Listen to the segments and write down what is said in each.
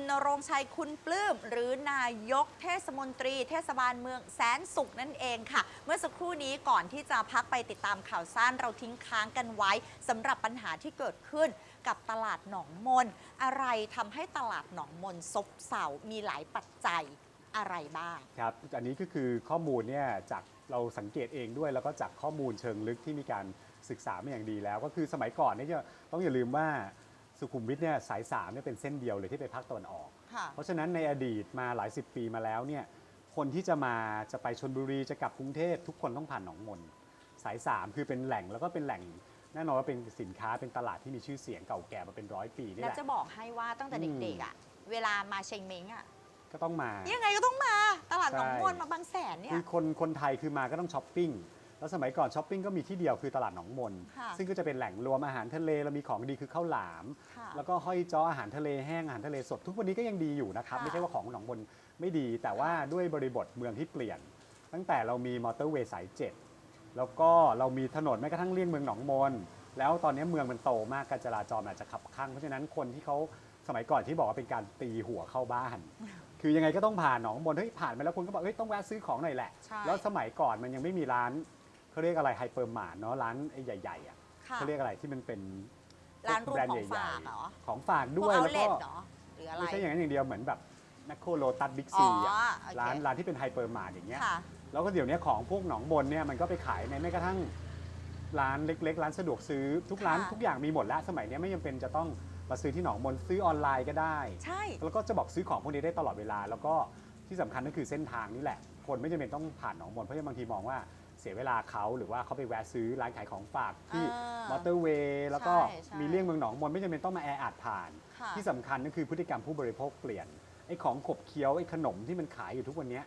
คุณนรงชัยคุณปลื้ม หรือนายกเทศมนตรี เทศบาลเมืองแสนสุขนั่นเองค่ะ เมื่อสักครู่นี้ก่อนที่จะพักไปติดตามข่าวสั้นเราทิ้งค้างกันไว้สำหรับปัญหาที่เกิดขึ้นกับตลาดหนองมน อะไรทำให้ตลาดหนองมนซบเซามีหลายปัจจัยอะไรบ้างครับอันนี้ก็คือข้อมูลเนี่ยจากเราสังเกตเองด้วยแล้วก็จากข้อมูลเชิงลึกที่มีการศึกษามาอย่างดีแล้ว ก็คือสมัยก่อนเนี่ยต้องอย่าลืมว่า สุขุมวิทเนี่ยสายสามเนี่ยเป็นเส้นเดียวเลยที่ไปภาคตะวันออก ค่ะ เพราะฉะนั้นในอดีตมาหลายสิบปีมาแล้วเนี่ยคนที่จะมาจะไปชนบุรีจะกลับกรุงเทพทุกคนต้องผ่านหนองมนสาย3คือเป็นแหล่งแล้วก็เป็นแหล่งแน่นอนว่าเป็นสินค้าเป็นตลาดที่มีชื่อเสียงเก่าแก่มาเป็นร้อยปีนี่แล้วแหละ จะบอกให้ว่าตั้งแต่อืม เด็กๆอะ เวลามาเชงเม้งอะ ก็ต้องมา ยังไงก็ต้องมาตลาดหนองมนใช่ มาบางแสนเนี่คืย อคนคนไทยคือมาก็ต้องช้อปปิ้ง แล้วสมัยก่อนช้อปปิ้งก็มีที่เดียวคือตลาดหนองมน ค่ะซึ่งก็จะเป็นแหล่งรวมอาหารทะเลเรามีของดีคือข้าวหลาม ค่ะแล้วก็ห้อยจ้ออาหารทะเลแห้งอาหารทะเลสด ทุกวันนี้ก็ยังดีอยู่นะครับ ค่ะ ไม่ใช่ว่าของหนองมนไม่ดี แต่ว่าด้วยบริบทเมืองที่เปลี่ยน ตั้งแต่เรามีมอเตอร์เวย์สายเจ็ดแล้วก็เรามีถนนแม้กระทั่งเลี่ยงเมืองหนองมน แล้วตอนนี้เมืองมันโตมากการจราจรมันอาจจะขับข้างเพราะฉะนั้นคนที่เขาสมัยก่อนที่บอกว่าเป็นการตีหัวเข้าบ้าน คือยังไงก็ต้องผ่านหนองมนเฮ้ยผ่านไปแล้วคนก็บอกเฮ้ยต้องแวะซื้อของหน่อยแหละ ใช่ แล้วสมัยก่อนมันยังไม่มีร้าน เขาเรียกอะไรไฮเปอร์มาร์ทเนาะร้านไอ้ใหญ่ๆอะค่ะเขาเรียกอะไรที่มันเป็นร้านรวมแบด์ของใหญ่ฝากเหรอๆของฝากพด้ววกยเอาแล้วเลก็ทเหรอหรืออะไร ไม่ใช่อย่างนั้นอย่างเดียวเหมือนแบบแมคโครโลตัสบิ๊กอ๋ซีออะโอเค ร้านร้านที่เป็นไฮเปอร์มาร์ทอย่างเงี้ย ค่ะ แล้วก็เดี๋ยวนี้ของพวกหนองบนเนี่ยมันก็ไปขายในแม้กระทั่งร้านเล็ก ๆ ร้านสะดวกซื้อทุกร้านค่ะ ทุกอย่างมีหมดแล้วสมัยเนี้ยไม่จำเป็นจะต้องมาซื้อที่หนองบนซื้อออนไลน์ก็ได้ ใช่ แล้วก็จะบอกซื้อของพวกนี้ได้ตลอดเวลา แล้วก็ที่สำคัญก็คือเส้นทางนี่แหละ คนไม่จำเป็นต้องผ่านหนองมนเพราะบางทีมองว่า เสียเวลาเขาหรือว่าเขาไปแวะซื้อร้านขายของฝากที่อ่ามอเตอร์เวย์แล้วก็ใช่ใช่ มีเลี่ยงเมืองหนองมนไม่จำเป็นต้องมาแออัดผ่าน ค่ะที่สำคัญก็คือพฤติกรรมผู้บริโภคเปลี่ยนไอ้ของขบเคี้ยวไอ้ขนมที่มันขายอยู่ทุกวันเนี้ย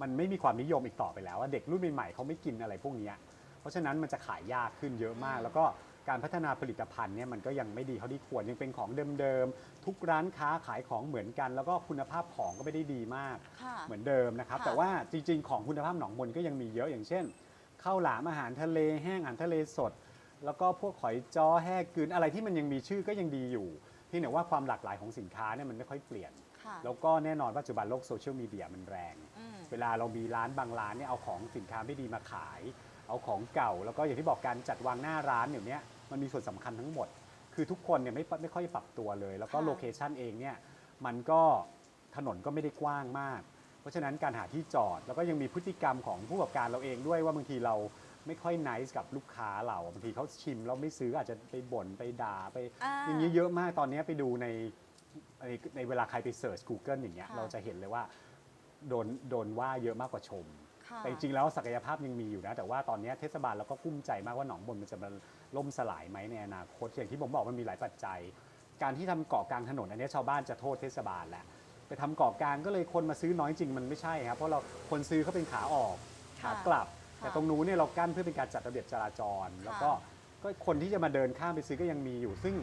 มันไม่มีความนิยมอีกต่อไปแล้วว่าเด็กรุ่นใหม่ๆเขาไม่กินอะไรพวกเนี้ยเพราะฉะนั้นมันจะขายยากขึ้นเยอะมากอืมแล้วก็ การพัฒนาผลิตภัณฑ์เนี่ยมันก็ยังไม่ดีเท่าที่ควรยังเป็นของเดิมๆทุกร้านค้าขายของเหมือนกัน แล้วก็คุณภาพของก็ไม่ได้ดีมากค่ะเหมือนเดิมนะครับ ค่ะ แต่ว่าจริง ๆ ของคุณภาพหนองมนก็ยังมีเยอะอย่างเช่นข้าวหลามอาหารทะเลแห้งอาหารทะเลสด แล้วก็พวกหอยจ้อแห้กลืนอะไรที่มันยังมีชื่อก็ยังดีอยู่เพียงแต่ว่าความหลากหลายของสินค้าเนี่ยมันไม่ค่อยเปลี่ยน ค่ะแล้วก็แน่นอนปัจจุบันโลกโซเชียลมีเดียมันแรง อืม เวลาเรามีร้านบางร้านเนี่ยเอาของสินค้าไม่ดีมาขาย เอาของเก่าแล้วก็อย่างที่บอกการจัดวางหน้าร้านเดี๋ยวนี้ มันมีส่วนสำคัญทั้งหมด คือทุกคนเนี่ยไม่ไม่ค่อยปรับตัวเลย แล้วก็ค่ะ โลเคชันเองเนี่ยมันก็ถนนก็ไม่ได้กว้างมาก เพราะฉะนั้นการหาที่จอดแล้วก็ยังมีพฤติกรรมของผู้ประกอบการเราเองด้วยว่าบางทีเราไม่ค่อยนิสกับลูกค้าเราบางทีเขาชิมแล้วไม่ซื้ออาจจะไปบ่นไปด่าไป อ่า อย่างนี้เยอะมากตอนนี้ไปดูในในในเวลาใครไปเสิร์ช Google อย่างเงี้ยค่ะ เราจะเห็นเลยว่าโดนโดนว่าเยอะมากกว่าชม ค่ะ แต่จริงๆแล้วศักยภาพยังมีอยู่นะ แต่ว่าตอนนี้เทศบาลเราก็กุ้มใจมากว่าหนองบนมันจะมาล่มสลายไหมในอนาคตอย่างที่ผมบอกมันมีหลายปัจจัย การที่ทำเกาะกลางถนนอันนี้ชาวบ้านจะโทษเทศบาลแหละไปทำเกาะกลางก็เลยคนมาซื้อน้อยจริงมันไม่ใช่ครับเพราะเราคนซื้อเขาเป็นขาออกขาค่ะกลับค่ะแต่ตรงนู้นเนี่ยเรากั้นเพื่อเป็นการจัดระเบียบจราจร แล้วก็ก็คนที่จะมาเดินข้ามไปซื้อก็ยังมีอยู่ ซึ่ง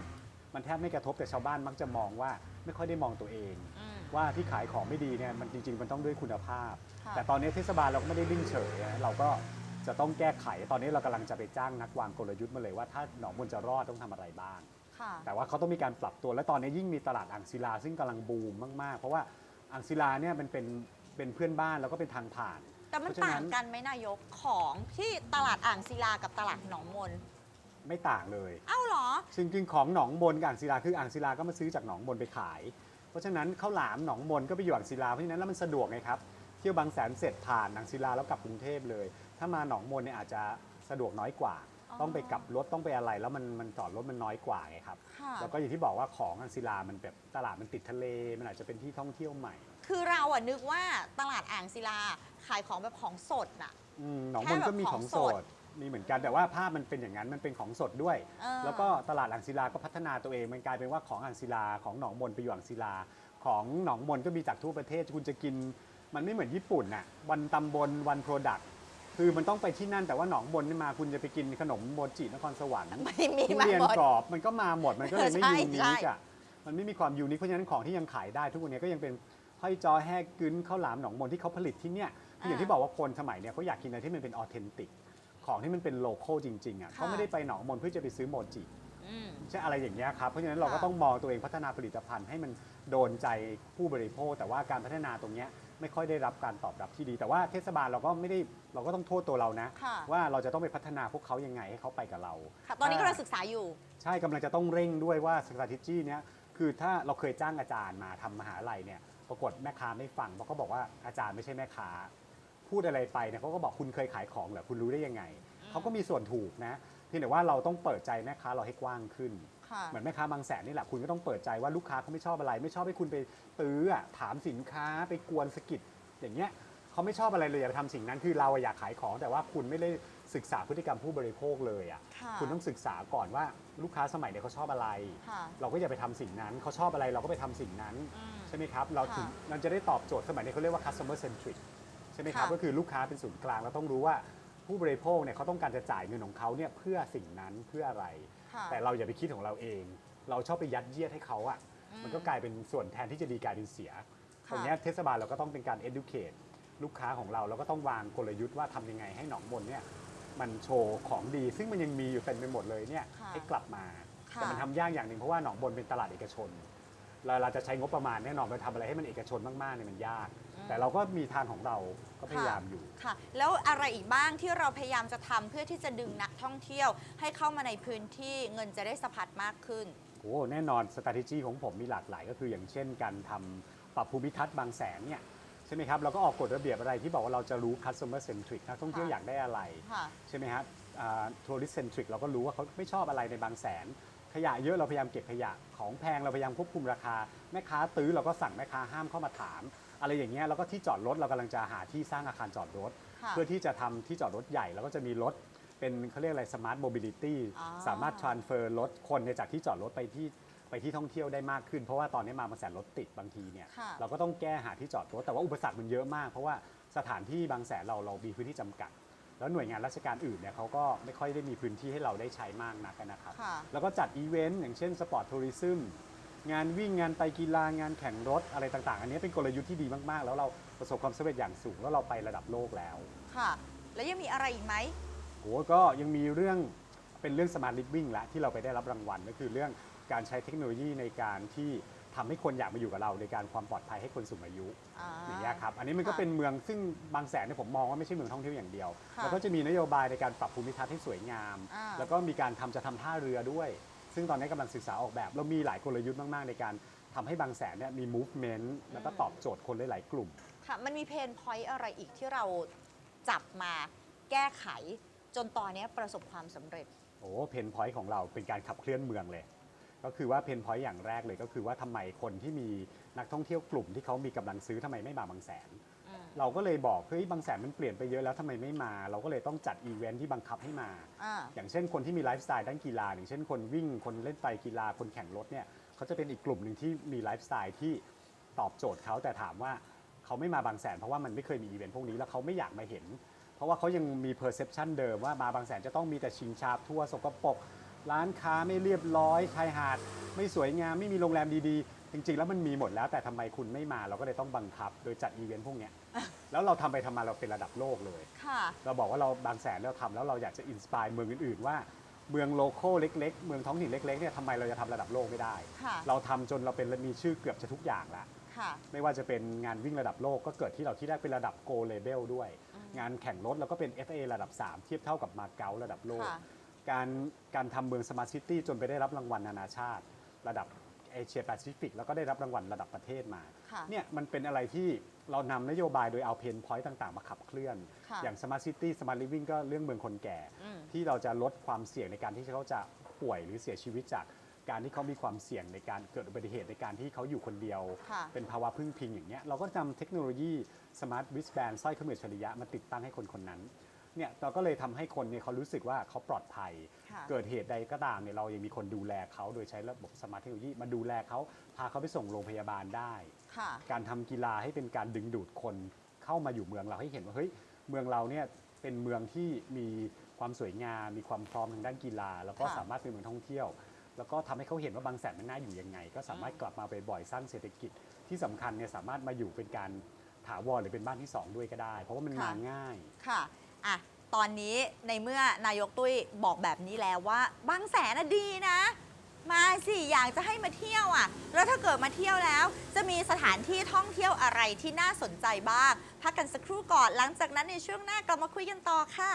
มันแทบไม่กระทบแต่ชาวบ้านมักจะมองว่าไม่ค่อยได้มองตัวเอง อืม ว่าที่ขายของไม่ดีเนี่ยมันจริง ๆ มันต้องด้วยคุณภาพ ค่ะแต่ตอนนี้เทศบาลเราก็ไม่ได้นิ่งเฉยนะเราก็จะต้องแก้ไข ตอนนี้เรากำลังจะไปจ้างนักวางกลยุทธ์มาเลยว่าถ้าหนองมนจะรอดต้องทำอะไรบ้าง ค่ะ แต่ว่าเขาต้องมีการปรับตัว และตอนนี้ยิ่งมีตลาดอ่างศิลาซึ่งกำลังบูมมาก ๆ เพราะว่าอ่างศิลาเนี่ยมันเป็นเป็นเพื่อนบ้านแล้วก็เป็นทางผ่าน แต่มันเพราะฉะนั้ต่างนกันไหมนายกของที่ตลาดอ่างศิลากับตลาดหนองมนไม่ต่างเลย เอ้าเหรอ ซึ่งจริงๆของหนองมนกับอ่างศิลาคืออ่างศิลาก็มาซื้อจากหนองมนไปขาย เพราะฉะนั้นข้าวหลามหนองมนก็ไปอยู่อ่างศิลาเพราะฉะนั้นแล้วมันสะดวกไงครับเที่ยวบางแสนเสร็จผ่านอ่างศิลาแล้วกลับกรุงเทพเลย ถ้ามาหนองมนเนี่ยอาจจะสะดวกน้อยกว่าอ๋อต้องไปกลับรถต้องไปอะไรแล้วมันมันจอดรถมันน้อยกว่าไงครับค่ะแล้วก็อย่างที่บอกว่าของอ่างศิลามันแบบตลาดมันติดทะเล มันอาจจะเป็นที่ท่องเที่ยวใหม่ คือเราอะนึกว่าตลาดอ่างศิลาขายของแบบของสดน่ะ อืมหนองแค่มนแบบก็มีของสของสดด มีเหมือนกันแต่ว่าภาพมันเป็นอย่างนั้นมันเป็นของสดด้วย เออ แล้วก็ตลาดอ่างศิลาก็พัฒนาตัวเองมันกลายเป็นว่าของอ่างศิลาของหนองมนไปอยู่อ่างศิลา ของหนองมนก็มีจากทั่วประเทศคุณจะกิน มันไม่เหมือนญี่ปุ่นน่ะวันตำบลวันโปรดักต์คือมันต้องไปที่นั่นแต่ว่าหนองมนนี่มาคุณจะไปกินขนมโมจินครสวรรค์ ไม่มีทุมาเรียนหมด กรอบมันก็มาหมดมันก็เลยไม่ใช่ยูนิใช่ คอะมันไม่มีความยูนิคเพราะฉะนั้นของที่ยังขายได้ทุกวันนี้ก็ยังเป็นห้อยจอแห้กึ้นข้าวหลามหนองมนที่เขาผลิตที่เนี่ยคืออย่างที่บอกว่าคนสมัยเนี้ยเขาอยากกินอะไรที่มันเป็นออเทนติก ของที่มันเป็นโลโก้จริงๆอะเขาไม่ได้ไปหนองมนเพื่อจะไปซื้อโมจิอืม ใช่อะไรอย่างเงี้ยครับเพราะฉะนั้นเราก็ค่ะ ต้องมองตัวเองพัฒนาผลิตภัณฑ์ให้มันโดนใจผู้บริโภค แต่ว่าการพัฒนาตรงเนี้ยไม่ค่อยได้รับการตอบรับที่ดี แต่ว่าเทศบาลเราก็ไม่ได้เราก็ต้องโทษตัวเรานะ ค่ะว่าเราจะต้องไปพัฒนาพวกเขายังไงให้เขาไปกับเราค่ะ ตอนนี้กำลังศึกษาอยู่ ใช่กำลังจะต้องเร่งด้วยว่า strategy เนี้ยคือถ้าเราเคยจ้างอาจารย์มาทำมหาลัยเนี่ยปรากฏแม่ค้าไม่ฟังเพราะเขาบอกว่าอาจารย์ไม่ใช่แม่ค้า พูดอะไรไปเนี่ยเขาก็บอกคุณเคยขายของเหรอคุณรู้ได้ยังไงเขาก็มีส่วนถูกนะเพียงแต่ว่าเราต้องเปิดใจแม่ค้าเราให้กว้างขึ้น ค่ะ เหมือนแม่ค้าบางแสนนี่แหละคุณก็ต้องเปิดใจว่าลูกค้าเขาไม่ชอบอะไร ไม่ชอบให้คุณไปตื้ออะถามสินค้าไปกวนสะกิดอย่างเงี้ยเขาไม่ชอบอะไรเลยอย่าไปทำสิ่งนั้นคือเราอะอยากขายของแต่ว่าคุณไม่ได้ศึกษาพฤติกรรมผู้บริโภคเลยอะค่ะคุณต้องศึกษาก่อนว่าลูกค้าสมัยเนี้ยเขาชอบอะไร ค่ะ เราก็อย่าไปทำสิ่งนั้นเขาชอบอะไรเราก็ไปทำสิ่งนั้น อืม ใช่ไหมครับ เราถึงค่ะเราจะได้ตอบโจทย์สมัยนี้เขาเรียกว่า customer centric ใช่ไหมครับ ค่ะ ก็คือลูกค้าเป็นศูนย์กลางเราต้องรู้ว่าผู้บริโภคเนี่ยเขาต้องการจะจ่ายเงินของเขาเนี่ยเพื่อสิ่งนั้นเพื่ออะไร ค่ะ แต่เราอย่าไปคิดของเราเอง เราชอบไปยัดเยียดให้เขาอะอืมมันก็กลายเป็นส่วนแทนที่จะดีกลายเป็นเสีย ค่ะ ตรงเนี้ยเทศบาลเราก็ต้องเป็นการ educate ลูกค้าของเราแล้วก็ต้องวางกลยุทธ์ว่าทำยังไงให้หนองมนเนี่ยมันโชว์ของดี ซึ่งมันยังมีอยู่เต็มไปหมดเลยเนี่ยค่ะให้กลับมา ค่ะแต่มันทำยากอย่างหนึ่งเพราะว่าหนองบนเป็นตลาดเอกชน เราเราจะใช้งบประมาณแน่นอนไปทำอะไรให้มันเอกชนมากๆเนี่ยมันยาก แต่เราก็มีทางของเราก็พยายามอยู่ ค่ะ แล้วอะไรอีกบ้างที่เราพยายามจะทำเพื่อที่จะดึงนักท่องเที่ยว ให้เข้ามาในพื้นที่เงินจะได้สะพัดมากขึ้น โอ้แน่นอน strategy ของผมมีหลากหลายก็คืออย่างเช่นการทำปรับภูมิทัศน์บางแสนเนี่ยใช่ไหมครับ เราก็ออกกฎระเบียบอะไรที่บอกว่าเราจะรู้ customer centric นักท่องเที่ยวค่ะ อยากได้อะไร ค่ะ ใช่ไหมครับอ่า tourist centric เราก็รู้ว่าเขาไม่ชอบอะไรในบางแสน ขยะเยอะเราพยายามเก็บขยะของแพงเราพยายามควบคุมราคา แม่ค้าตื้อเราก็สั่งแม่ค้าห้ามเข้ามาถาม อะไรอย่างเงี้ยแล้วก็ที่จอดรถเรากำลังจะหาที่สร้างอาคารจอดรถ ค่ะ เพื่อที่จะทำที่จอดรถใหญ่ แล้วก็จะมีรถเป็นเขาเรียกอะไร smart mobility อ๋อ สามารถ transfer รถคนเนี่ยจากที่จอดรถไปที่ไปที่ท่องเที่ยวได้มากขึ้น เพราะว่าตอนนี้มาบางแสนรถติดบางทีเนี่ยค่ะเราก็ต้องแก้หาที่จอดรถแต่ว่าอุปสรรคมันเยอะมาก เพราะว่าสถานที่บางแสนเราเรามีพื้นที่จำกัด แล้วหน่วยงานราชการอื่นเนี่ยเขาก็ไม่ค่อยได้มีพื้นที่ให้เราได้ใช้มากนักนะครับ ค่ะ แล้วก็จัดอีเวนต์อย่างเช่นสปอร์ตทัวริซึม งานวิ่งงานไปกีฬางานแข่งรถอะไรต่างๆ อันนี้เป็นกลยุทธ์ที่ดีมากๆ แล้วเราประสบความสำเร็จอย่างสูงแล้วเราไประดับโลกแล้วค่ะ แล้วยังมีอะไรอีกไหมโหก็ยังมีเรื่องเป็นเรื่องสมาร์ทลิฟวิ่งละที่เราไปได้รับรางวัลก็คือเรื่องการใช้เทคโนโลยีในการที่ทำให้คนอยากมาอยู่กับเราในการความปลอดภัยให้คนสูงอายุอ่า อย่างเงี้ยครับอันนี้มันก็ค่ะเป็นเมืองซึ่งบางแสนเนี่ยผมมองว่าไม่ใช่เมืองท่องเที่ยวอย่างเดียวค่ะแล้วก็จะมีนโยบายในการปรับภูมิทัศน์ให้สวยงาม อ่า แล้วก็มีการทำจะทำท่าเรือด้วย ซึ่งตอนนี้กำลังศึกษาออกแบบ เรามีหลายกลยุทธ์มาก ๆ ในการทำให้บางแสนเนี่ยมี movement แล้วก็ตอบโจทย์คนหลาย ๆ กลุ่ม ค่ะ มันมีเพนพอยต์อะไรอีกที่เราจับมาแก้ไข จนตอนนี้ประสบความสำเร็จ โอ้เพนพอยต์ของเราเป็นการขับเคลื่อนเมืองเลย ก็คือว่าเพนพอยต์อย่างแรกเลยก็คือว่าทำไมคนที่มีนักท่องเที่ยวกลุ่มที่เขามีกำลังซื้อทำไมไม่มาบางแสนอืมเราก็เลยบอกเฮ้ยบางแสนมันเปลี่ยนไปเยอะแล้วทำไมไม่มา เราก็เลยต้องจัดอีเวนท์ที่บังคับให้มา อ่า อย่างเช่นคนที่มีไลฟ์สไตล์ด้านกีฬาอย่างเช่นคนวิ่งคนเล่นไตรกีฬาคนแข่งรถเนี่ยเขาจะเป็นอีกกลุ่มหนึ่งที่มีไลฟ์สไตล์ที่ตอบโจทย์เขาแต่ถามว่าเขาไม่มาบางแสน เพราะว่ามันไม่เคยมีอีเวนต์พวกนี้แล้วเขาไม่อยากมาเห็น เพราะว่าเขายังมี perception เดิมว่ามาบางแสนจะต้องมีแต่ชิงชาบทั่วสกปรก ร้านค้าไม่เรียบร้อยชายหาด ไม่สวยงามไม่มีโรงแรมดีๆ จริง ๆ แล้วมันมีหมดแล้วแต่ทำไมคุณไม่มาเราก็เลยต้องบังคับ โดยจัดอีเวนต์พวกเนี้ยแล้วเราทำไปทำมาเราเป็นระดับโลกเลย ค่ะ เราบอกว่าเราบางแสนเราทำแล้วเราอยากจะอินสปายเมืองอื่นๆ ว่าเมืองโลโก้เล็กๆ เมืองท้องถิ่นเล็กๆเนี่ยทำไมเราจะทำระดับโลกไม่ได้ ค่ะ เราทำจนเราเป็นมีชื่อเกือบจะทุกอย่างละ ค่ะ ไม่ว่าจะเป็นงานวิ่งระดับโลกก็เกิดที่เราที่ได้เป็นระดับโกลเลเบลด้วยอืมงานแข่งรถเราก็เป็น FA ระดับ 3 เทียบเท่ากับมาเก๊าระดับโลก ค่ะ การการทำเมืองสมาร์ทซิตี้จนไปได้รับรางวัลนานาชาติ ระดับเอเชียแปซิฟิกแล้วก็ได้รับรางวัลระดับประเทศมาค่ะ เนี่ยมันเป็นอะไรที่เรานำนโยบายโดยเอาเพนพอยต์ต่าง ๆ มาขับเคลื่อน ค่ะอย่าง Smart City Smart Living ก็เรื่องเมืองคนแก่ อืม ที่เราจะลดความเสี่ยงในการที่เขาจะป่วยหรือเสียชีวิตจากการที่เขามีความเสี่ยงในการเกิดอุบัติเหตุในการที่เขาอยู่คนเดียว ค่ะ เป็นภาวะพึ่งพิงอย่างเงี้ยเราก็นำเทคโนโลยี Smart Wristband สร้อยข้อมืออัจฉริยะมาติดตั้งให้คนคนนั้น เนี่ยเราก็เลยทำให้คนเนี่ยเขารู้สึกว่าเขาปลอดภัยค่ะเกิดเหตุใดก็ตามเนี่ยเรายังมีคนดูแลเขาโดยใช้ระบบสมาร์ทเทคโนโลยีมาดูแลเขาพาเขาไปส่งโรงพยาบาลได้ค่ะการทำกีฬาให้เป็นการดึงดูดคนเข้ามาอยู่เมืองเราให้เห็นว่าเฮ้ยเมืองเราเนี่ยเป็นเมืองที่มีความสวยงาม มีความพร้อมทางด้านกีฬา แล้วก็ค่ะสามารถเป็นเมืองท่องเที่ยว แล้วก็ทำให้เขาเห็นว่าบางแสนมันน่าอยู่ยังไง ก็สามารถกลับมาบ่อยๆสร้างเศรษฐกิจที่สำคัญเนี่ยสามารถมาอยู่เป็นการถาวรหรือเป็นบ้านที่สองด้วยก็ได้ เพราะว่ามันค่ะมาง่าย ค่ะ อะตอนนี้ในเมื่อนายกตุ้ยบอกแบบนี้แล้วว่าบางแสนน่ะดีนะ มาสิอยากจะให้มาเที่ยวอะ แล้วถ้าเกิดมาเที่ยวแล้ว จะมีสถานที่ท่องเที่ยวอะไรที่น่าสนใจบ้าง พักกันสักครู่ก่อนหลังจากนั้นในช่วงหน้ากลับมาคุยกันต่อค่ะ